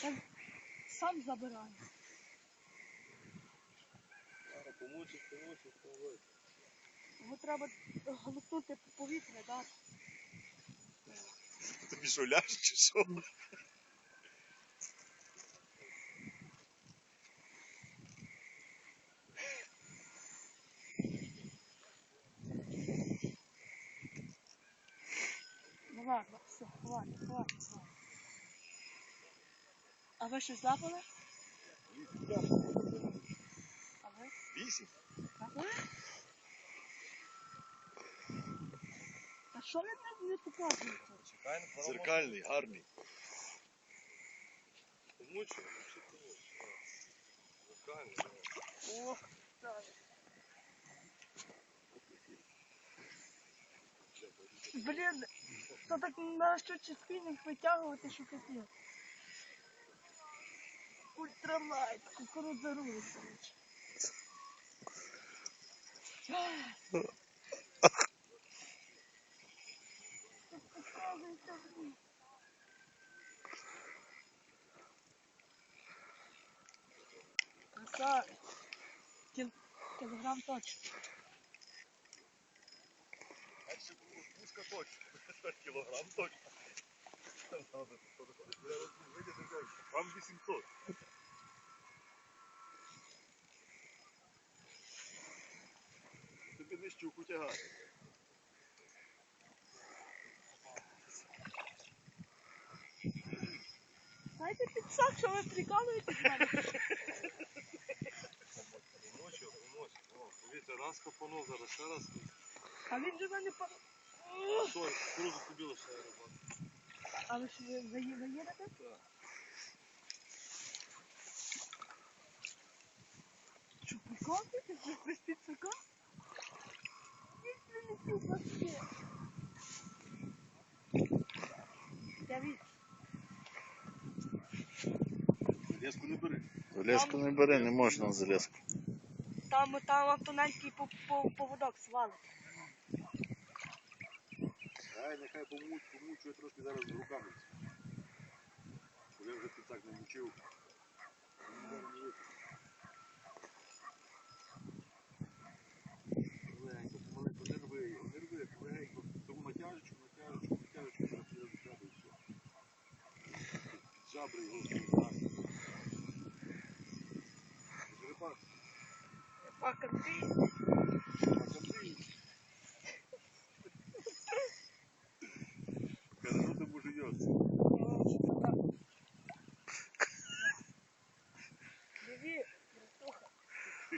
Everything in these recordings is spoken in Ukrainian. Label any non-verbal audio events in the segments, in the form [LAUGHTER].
Сам, сам забирає. Зараз помучить, помучить, помучить. Його треба глотнути повітря, дати. Тобі що, ляж чи що? Ну ладно, все, хватить, хватить, хватить. А ви щось лапали? А ви? Вісім. А що ви не, не показуєте? Зеркальний, гарний. Помучу, що. Зеркальний. О, так. Блін, то так на що чи спінінг витягувати, що капець. Ультралайт, кукурудзарує, коротше. Тут показується, блін. Красавець. Кіл... Кілограм точно. Бачиш, пуска точно. [LAUGHS] Кілограм точно. Вам 800. Тобі не щуку тягати. Дайте підсак, що ви прикалуєтесь мене. Помочу, помочу. О, повітря, раз копанув, зараз ще раз. А він же мене по... Стой, крузу тобі лише робота. А ви що ви їдете? Так. Що, без підсака? Ніч прилетів вообще. Я від... Леску не бери. Залізку не бери, не можна залізку. Там, там по, поводок свалить. Ай, нехай помуч, помучує трошки зараз руками. Щоб я вже підсак не мучив. Він зараз не вийде. Легенько, помаленьку, не рви його, не рви, легенько. Тому натяжечку, натяжечку, натяжечку, зараз я і все. Жабри його згадати. Жеребак, так Андрій.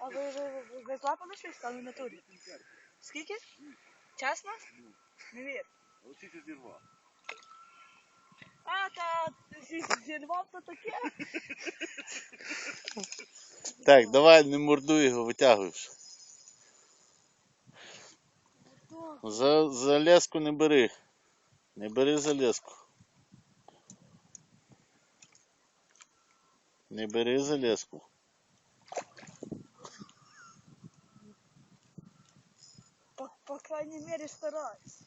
А ви, ви, ви, ви злапали щось там в натурі? Скільки? Чесно? Не вір. Оці ти зірвав. А, та зі- зірвав то таке. Так, давай, не мордуй його, витягуй вже. То, За, залізку не бери. Не бери залізку. Не бери залізку. по, по крайній мірі стараюсь.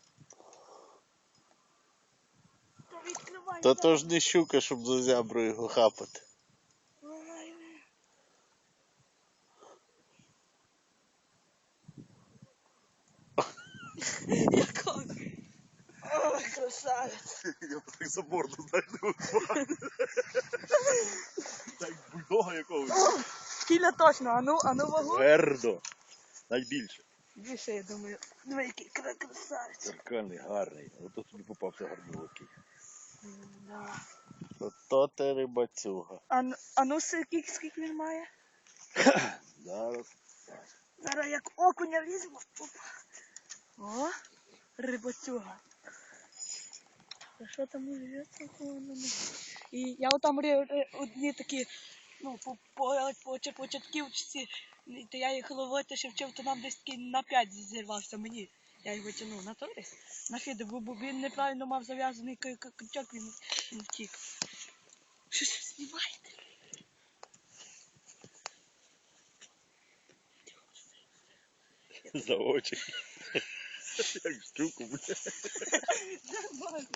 То відкривай. Та так. то ж не щука, щоб за зябру його хапати. Ой, Якого? Ой, красавець. Я так за морду, знаєш, не випадаю. Так бульдога якогось. Кіля точно, а ну, а ну вагу. Вердо. Найбільше. Більше, я думаю. Диви, який кра- красавець. Зеркальний, гарний. Ото тобі попався гарнювакий. Да. То ти рибацюга. А, ну- а ну скільки, скільки він має? [COUGHS] Зараз. Зараз як окуня візьму. Опа. О, рибацюга. А що там уже І я отам ри- ри- одні такі, ну, по, по, по, по початківці, то я їх ловити ще вчив, то нам десь такий на 5 зірвався мені. Я його тягнув на торі. На фіди, бо, бо він неправильно мав зав'язаний крючок, він, він втік. Що ж ви знімаєте? За очі. [LAUGHS] Як блядь. Нормально.